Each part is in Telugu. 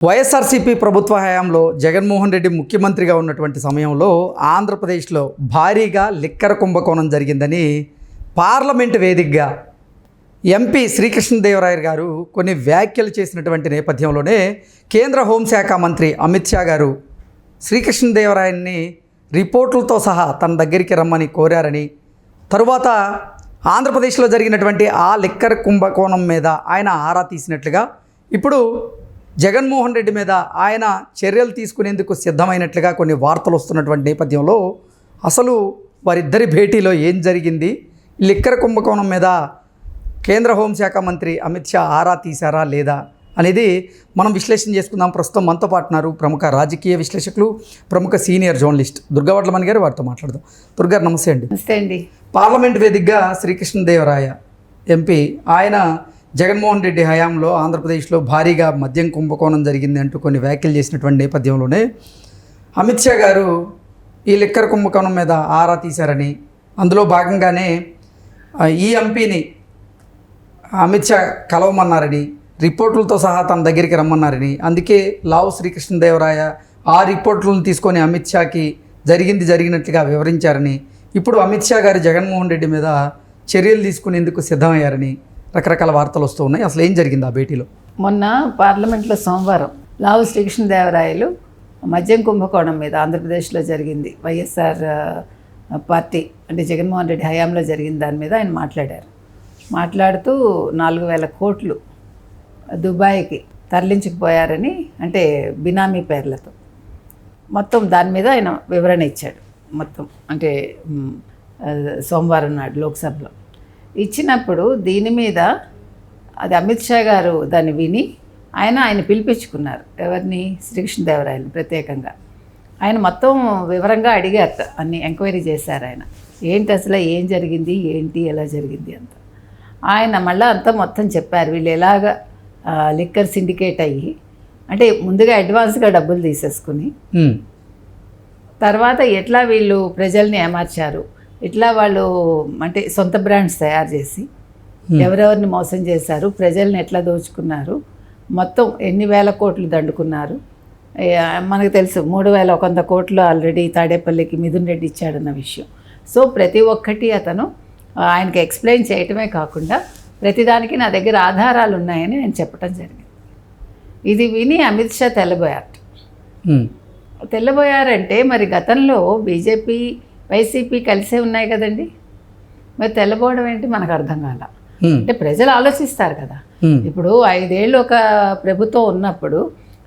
వైఎస్ఆర్సీపీ ప్రభుత్వ హయాంలో జగన్మోహన్ రెడ్డి ముఖ్యమంత్రిగా ఉన్నటువంటి సమయంలో ఆంధ్రప్రదేశ్లో భారీగా లిక్కర కుంభకోణం జరిగిందని పార్లమెంట్ వేదికగా ఎంపీ శ్రీకృష్ణదేవరాయర్ గారు కొన్ని వ్యాఖ్యలు చేసినటువంటి నేపథ్యంలోనే కేంద్ర హోంశాఖ మంత్రి అమిత్ షా గారు శ్రీకృష్ణదేవరాయన్ని రిపోర్టులతో సహా తన దగ్గరికి రమ్మని కోరారని తరువాత ఆంధ్రప్రదేశ్లో జరిగినటువంటి ఆ లిక్కర్ కుంభకోణం మీద ఆయన ఆరా తీసినట్లుగా ఇప్పుడు జగన్మోహన్ రెడ్డి మీద ఆయన చర్యలు తీసుకునేందుకు సిద్ధమైనట్లుగా కొన్ని వార్తలు వస్తున్నటువంటి నేపథ్యంలో అసలు వారిద్దరి భేటీలో ఏం జరిగింది? లిక్కర్ కుంభకోణం మీద కేంద్ర హోంశాఖ మంత్రి అమిత్ షా ఆరా తీశారా లేదా అనేది మనం విశ్లేషణ చేసుకుందాం. ప్రస్తుతం మనతో పాటు ఉన్నారు ప్రముఖ రాజకీయ విశ్లేషకులు ప్రముఖ సీనియర్ జర్నలిస్ట్ దుర్గావట్లమణి గారు. వారితో మాట్లాడదాం. దుర్గారు నమస్తే అండి. నమస్తే అండి. పార్లమెంట్ వేదికగా శ్రీకృష్ణదేవరాయ ఎంపీ ఆయన జగన్మోహన్ రెడ్డి హయాంలో ఆంధ్రప్రదేశ్లో భారీగా మద్యం కుంభకోణం జరిగింది అంటూ కొన్ని వ్యాఖ్యలు చేసినటువంటి నేపథ్యంలోనే అమిత్ షా గారు ఈ లిక్కర్ కుంభకోణం మీద ఆరా తీశారని అందులో భాగంగానే ఈ ఎంపీని అమిత్ షా కలవమన్నారని రిపోర్టులతో సహా తన దగ్గరికి రమ్మన్నారని అందుకే లావు శ్రీకృష్ణదేవరాయ ఆ రిపోర్టులను తీసుకొని అమిత్ షాకి జరిగింది జరిగినట్లుగా వివరించారని ఇప్పుడు అమిత్ షా గారు జగన్మోహన్ రెడ్డి మీద చర్యలు తీసుకునేందుకు సిద్ధమయ్యారని రకరకాల వార్తలు వస్తూ ఉన్నాయి. అసలు ఏం జరిగింది ఆ భేటీలో? మొన్న పార్లమెంట్లో సోమవారం లావు శ్రీకృష్ణదేవరాయలు మద్యం కుంభకోణం మీద ఆంధ్రప్రదేశ్లో జరిగింది. వైఎస్ఆర్ పార్టీ అంటే జగన్మోహన్ రెడ్డి హయాంలో జరిగిన దాని మీద ఆయన మాట్లాడారు. మాట్లాడుతూ నాలుగు వేల కోట్లు దుబాయ్కి తరలించుకుపోయారని అంటే బినామీ పేర్లతో. మొత్తం దాని మీద ఆయన వివరణ ఇచ్చాడు. మొత్తం అంటే సోమవారం నాడు లోక్సభలో. ఇచ్చినప్పుడు దీని మీద అది అమిత్ షా గారు దాన్ని విని ఆయన ఆయన పిలిపించుకున్నారు. ఎవరిని? శ్రీకృష్ణదేవరాయలు ప్రత్యేకంగా. ఆయన మొత్తం వివరంగా అడిగారు అన్ని ఎంక్వైరీ చేశారు ఆయన. ఏంటి అసలు ఏం జరిగింది? ఏంటి? ఎలా జరిగింది అంత. ఆయన మళ్ళీ అంతా మొత్తం చెప్పారు. వీళ్ళు ఎలాగ లిక్కర్ సిండికేట్ అయ్యి అంటే ముందుగా అడ్వాన్స్గా డబ్బులు తీసేసుకుని తర్వాత ఎట్లా వీళ్ళు ప్రజల్ని ఏమార్చారు? ఎట్లా వాళ్ళు అంటే సొంత బ్రాండ్స్ తయారు చేసి ఎవరెవరిని మోసం చేశారు ప్రజల్ని ఎట్లా దోచుకున్నారు మొత్తం ఎన్ని వేల కోట్లు దండుకున్నారు. మనకు తెలుసు మూడు వేల ఒక వంద కోట్లు ఆల్రెడీ తాడేపల్లికి మిథున్ రెడ్డి ఇచ్చాడన్న విషయం. సో ప్రతి ఒక్కటి అతను ఆయనకి ఎక్స్ప్లెయిన్ చేయటమే కాకుండా ప్రతిదానికి నా దగ్గర ఆధారాలు ఉన్నాయని నేను చెప్పడం జరిగింది. ఇది విని అమిత్ షా తెల్లబోయారు. ఉమ్, తెల్లబోయారంటే మరి గతంలో బీజేపీ వైసీపీ కలిసే ఉన్నాయి కదండి. మరి తెల్లబోవడం ఏంటి మనకు అర్థం కాల. అంటే ప్రజలు ఆలోచిస్తారు కదా. ఇప్పుడు ఐదేళ్ళు ఒక ప్రభుత్వం ఉన్నప్పుడు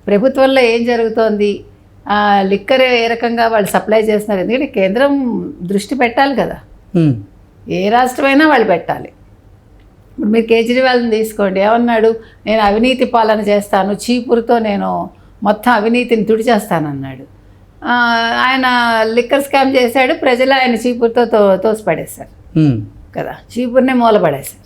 ప్రభుత్వంలో ఏం జరుగుతోంది? లిక్కర్ ఏ రకంగా వాళ్ళు సప్లై చేస్తున్నారు? ఎందుకంటే కేంద్రం దృష్టి పెట్టాలి కదా. ఏ రాష్ట్రమైనా వాళ్ళు పెట్టాలి. ఇప్పుడు మీరు కేజ్రీవాల్ని తీసుకోండి. ఏమన్నాడు? నేను అవినీతి పాలన చేస్తాను చీపురుతో నేను మొత్తం అవినీతిని తుడిచేస్తానన్నాడు. ఆయన లిక్కర్ స్కామ్ చేశాడు ప్రజలు ఆయన చీపురుతో తో తోసిపడేశారు. కదా చీపురునే మూలపడేశారు.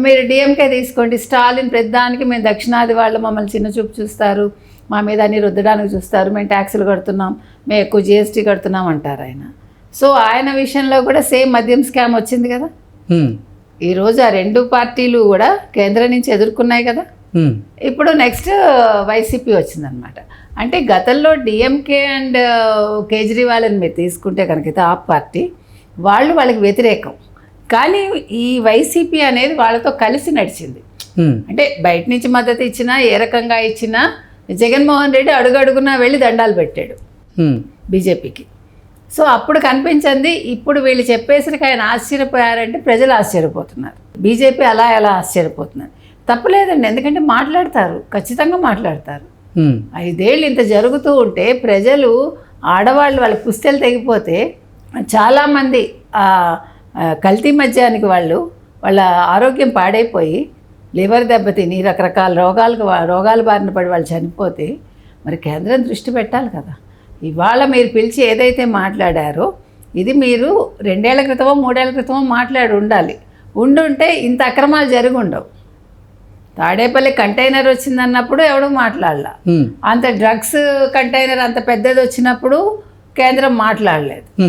మీరు డిఎంకే తీసుకోండి స్టాలిన్ ప్రతిదానికి మేము దక్షిణాది వాళ్ళు మమ్మల్ని చిన్న చూపు చూస్తారు మా మీద అన్ని రుద్దడానికి చూస్తారు మేము ట్యాక్సులు కడుతున్నాం మేము ఎక్కువ జిఎస్టీ కడుతున్నాం అంటారు ఆయన. సో ఆయన విషయంలో కూడా సేమ్ మద్యం స్కామ్ వచ్చింది కదా? ఈరోజు ఆ రెండు పార్టీలు కూడా కేంద్రం నుంచి ఎదుర్కొన్నాయి కదా? ఇప్పుడు నెక్స్ట్ వైసీపీ వచ్చిందనమాట అంటే గతంలో డిఎంకే అండ్ కేజ్రీవాల్ అని మీరు తీసుకుంటే కనుక ఆ పార్టీ వాళ్ళు వాళ్ళకి వ్యతిరేకం. కానీ ఈ వైసీపీ అనేది వాళ్ళతో కలిసి నడిచింది. అంటే బయట నుంచి మద్దతు ఇచ్చినా ఏ రకంగా ఇచ్చినా జగన్మోహన్ రెడ్డి అడుగడుగునా వెళ్ళి దండాలు పెట్టాడు బీజేపీకి. సో అప్పుడు కనిపించింది ఇప్పుడు వీళ్ళు చెప్పేసరికి ఆయన ఆశ్చర్యపోయారంటే ప్రజలు ఆశ్చర్యపోతున్నారు. బీజేపీ అలా ఎలా ఆశ్చర్యపోతున్నారు? తప్పలేదండి ఎందుకంటే మాట్లాడతారు ఖచ్చితంగా మాట్లాడతారు. ఐదేళ్ళు ఇంత జరుగుతూ ఉంటే ప్రజలు ఆడవాళ్ళు వాళ్ళ పుస్తెలు తెగిపోతే చాలామంది ఆ కల్తీ మద్యానికి వాళ్ళు వాళ్ళ ఆరోగ్యం పాడైపోయి లివర్ దెబ్బతిని రకరకాల రోగాలకు రోగాల బారిన పడి వాళ్ళు చనిపోతే మరి కేంద్రం దృష్టి పెట్టాలి కదా. ఇవాళ మీరు పిలిచి ఏదైతే మాట్లాడారో ఇది మీరు రెండేళ్ళ క్రితమో మూడేళ్ళ క్రితమో మాట్లాడి ఉండాలి. ఉండుంటే ఇంత అక్రమాలు జరిగి ఉండవు తాడేపల్లి కంటైనర్ వచ్చిందన్నప్పుడు ఎవడూ మాట్లాడలా. అంత డ్రగ్స్ కంటైనర్ అంత పెద్దది వచ్చినప్పుడు కేంద్రం మాట్లాడలేదు.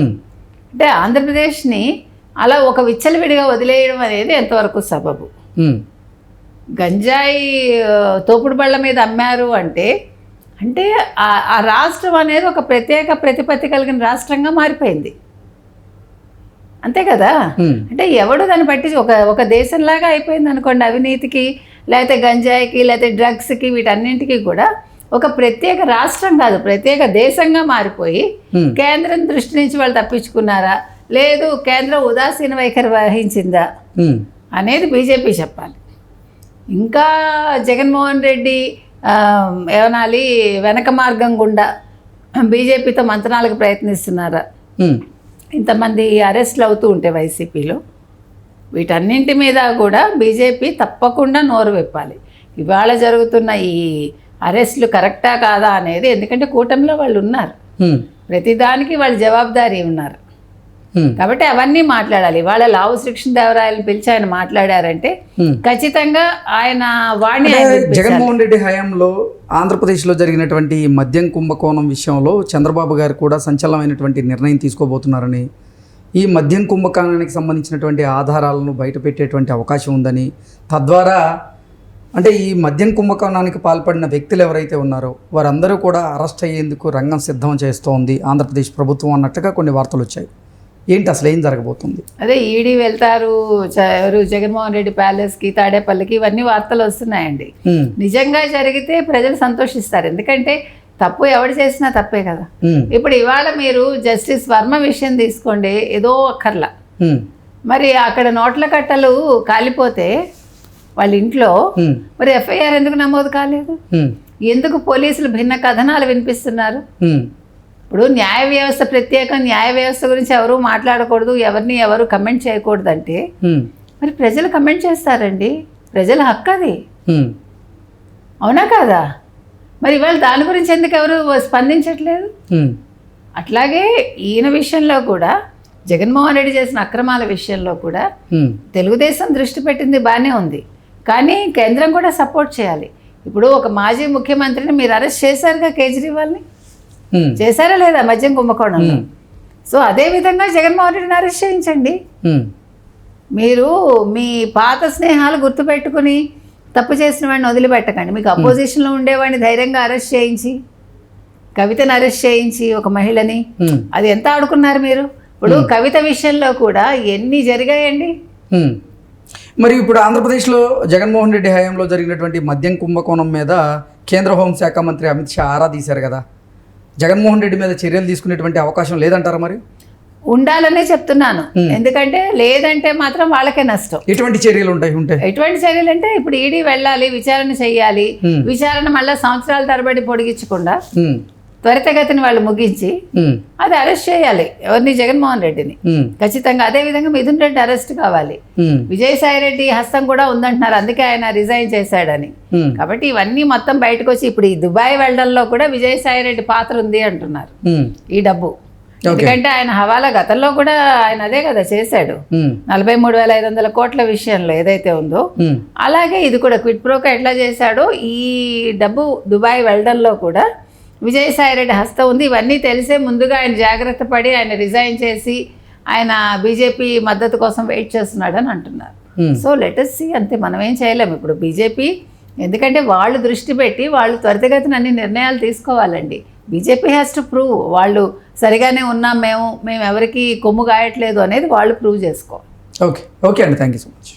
అంటే ఆంధ్రప్రదేశ్ని అలా ఒక విచ్చలవిడిగా వదిలేయడం అనేది ఎంతవరకు సబబు. గంజాయి తోపుడు బళ్ళ మీద అమ్మారు అంటే అంటే ఆ- రాష్ట్రం అనేది ఒక ప్రత్యేక ప్రతిపత్తి కలిగిన రాష్ట్రంగా మారిపోయింది. అంతే కదా? అంటే ఎవడు దాన్ని బట్టి ఒక ఒక దేశంలాగా అయిపోయింది అనుకోండి అవినీతికి లేకపోతే గంజాయికి లేకపోతే డ్రగ్స్కి వీటన్నింటికి కూడా ఒక ప్రత్యేక రాష్ట్రం కాదు ప్రత్యేక దేశంగా మారిపోయి కేంద్రం దృష్టి నుంచి వాళ్ళు తప్పించుకున్నారా? లేదు కేంద్రం ఉదాసీన వైఖరి వహించిందా? అనేది బీజేపీ చెప్పాలి. ఇంకా జగన్మోహన్ రెడ్డి ఏమనాలి వెనక మార్గం గుండా బీజేపీతో మంతనాలకు ప్రయత్నిస్తున్నారా? ఇంతమంది అరెస్ట్లు అవుతూ ఉంటే వైసీపీలో. వీటన్నింటి మీద కూడా బీజేపీ తప్పకుండా నోరు విప్పాలి. ఇవాళ జరుగుతున్న ఈ అరెస్టులు కరెక్టా కాదా అనేది ఎందుకంటే కూటమిలో వాళ్ళు ఉన్నారు. ప్రతిదానికి వాళ్ళు జవాబుదారీ ఉన్నారు. కాబట్టి అవన్నీ మాట్లాడాలి. ఇవాళ లావు శ్రీకృష్ణదేవరాయలు పిలిచి ఆయన మాట్లాడారంటే. ఖచ్చితంగా ఆయన వాణి. జగన్మోహన్ రెడ్డి హయాంలో ఆంధ్రప్రదేశ్లో జరిగినటువంటి మద్యం కుంభకోణం విషయంలో చంద్రబాబు గారు కూడా సంచలనమైనటువంటి నిర్ణయం తీసుకోబోతున్నారని ఈ మద్యం కుంభకోణానికి సంబంధించినటువంటి ఆధారాలను బయటపెట్టేటువంటి అవకాశం ఉందని తద్వారా అంటే ఈ మద్యం కుంభకోణానికి పాల్పడిన వ్యక్తులు ఎవరైతే ఉన్నారో వారందరూ కూడా అరెస్ట్ అయ్యేందుకు రంగం సిద్ధం చేస్తోంది ఆంధ్రప్రదేశ్ ప్రభుత్వం అన్నట్టుగా కొన్ని వార్తలు వచ్చాయి. ఏంటి అసలు ఏం జరగబోతుంది? అదే ఈడీ వెళ్తారు ఎవరు జగన్మోహన్ రెడ్డి ప్యాలెస్కి తాడేపల్లికి ఇవన్నీ వార్తలు వస్తున్నాయండి. నిజంగా జరిగితే ప్రజలు సంతోషిస్తారు. ఎందుకంటే తప్పు ఎవడు చేసినా తప్పే కదా. ఇప్పుడు ఇవాళ మీరు జస్టిస్ వర్మ విషయం తీసుకోండి ఏదో అక్కర్లా. మరి అక్కడ నోట్ల కట్టలు కాలిపోతే వాళ్ళ ఇంట్లో మరి ఎఫ్ఐఆర్ ఎందుకు నమోదు కాలేదు? ఎందుకు పోలీసులు భిన్న కథనాలు వినిపిస్తున్నారు? ఇప్పుడు న్యాయ వ్యవస్థ ప్రత్యేకం న్యాయ వ్యవస్థ గురించి ఎవరు మాట్లాడకూడదు ఎవరిని ఎవరు కమెంట్ చేయకూడదు అంటే మరి ప్రజలు కమెంట్ చేస్తారండి. ప్రజల హక్కు అది. అవునా కాదా? మరి ఇవాళ దాని గురించి ఎందుకు ఎవరు స్పందించట్లేదు? అట్లాగే ఈయన విషయంలో కూడా జగన్మోహన్ రెడ్డి చేసిన అక్రమాల విషయంలో కూడా తెలుగుదేశం దృష్టి పెట్టింది బాగానే ఉంది. కానీ కేంద్రం కూడా సపోర్ట్ చేయాలి. ఇప్పుడు ఒక మాజీ ముఖ్యమంత్రిని మీరు అరెస్ట్ చేశారుగా కేజ్రీవాల్ని? చేశారా లేదా మద్యం కుంభకోణంలో? సో అదే విధంగా జగన్మోహన్ రెడ్డిని అరెస్ట్ చేయించండి. మీరు మీ పాత స్నేహాలు గుర్తుపెట్టుకుని తప్పు చేసిన వాడిని వదిలిపెట్టకండి. మీకు అపోజిషన్లో ఉండేవాడిని ధైర్యంగా అరెస్ట్ చేయించి కవితను అరెస్ట్ చేయించి ఒక మహిళని. ఉమ్, అది ఎంత ఆడుకున్నారు మీరు? ఇప్పుడు కవిత విషయంలో కూడా ఎన్ని జరిగాయండి. మరి ఇప్పుడు ఆంధ్రప్రదేశ్లో జగన్మోహన్ రెడ్డి హయాంలో జరిగినటువంటి మద్యం కుంభకోణం మీద కేంద్ర హోంశాఖ మంత్రి అమిత్ షా ఆరా తీశారు కదా. జగన్మోహన్ రెడ్డి మీద చర్యలు తీసుకునేటువంటి అవకాశం లేదంటారా మరి? ఉండాలనే చెప్తున్నాను. ఎందుకంటే లేదంటే మాత్రం వాళ్ళకే నష్టం. ఎటువంటి చర్యలు ఉంటాయి ఉంటే ఎటువంటి చర్యలు అంటే ఇప్పుడు ఈడీ వెళ్ళాలి విచారణ చేయాలి. విచారణ మళ్ళీ సంవత్సరాల తరబడి పొడిగించకుండా త్వరితగతిని వాళ్ళు ముగించి అది అరెస్ట్ చేయాలి. ఎవరిని? జగన్మోహన్ రెడ్డిని. ఖచ్చితంగా అదే విధంగా మిథున్ రెడ్డి అరెస్ట్ కావాలి. విజయసాయి రెడ్డి హస్తం కూడా ఉందంటున్నారు. అందుకే ఆయన రిజైన్ చేశాడని. కాబట్టి ఇవన్నీ మొత్తం బయటకు వచ్చి ఇప్పుడు ఈ దుబాయ్ వెళ్ళడంలో కూడా విజయసాయి రెడ్డి పాత్ర ఉంది అంటున్నారు. ఈ డబ్బు. ఎందుకంటే ఆయన హవాలా గతంలో కూడా ఆయన అదే కదా చేశాడు. ఉమ్, నలభై మూడు వేల ఐదు వందల కోట్ల విషయంలో ఏదైతే ఉందో ఉమ్, అలాగే ఇది కూడా క్విట్ ప్రోకా ఎట్లా చేశాడో ఈ డబ్బు దుబాయ్ వెళ్ళడంలో కూడా విజయసాయి రెడ్డి హస్తం ఉంది. ఇవన్నీ తెలిసే ముందుగా ఆయన జాగ్రత్త పడి ఆయన రిజైన్ చేసి ఆయన బీజేపీ మద్దతు కోసం వెయిట్ చేస్తున్నాడు అని అంటున్నారు. ఉమ్. సో లెటస్ సి అంతే మనం ఏం చేయలేము. ఇప్పుడు బీజేపీ ఎందుకంటే వాళ్ళు దృష్టి పెట్టి వాళ్ళు త్వరితగతిన అన్ని నిర్ణయాలు తీసుకోవాలండి. బీజేపీ హ్యాస్ టు ప్రూవ్ వాళ్ళు సరిగానే ఉన్నాం మేము మేము ఎవరికి కొమ్ము గాయట్లేదు అనేది వాళ్ళు ప్రూవ్ చేసుకోవాలి. ఓకే ఓకే అండి. Thank you so much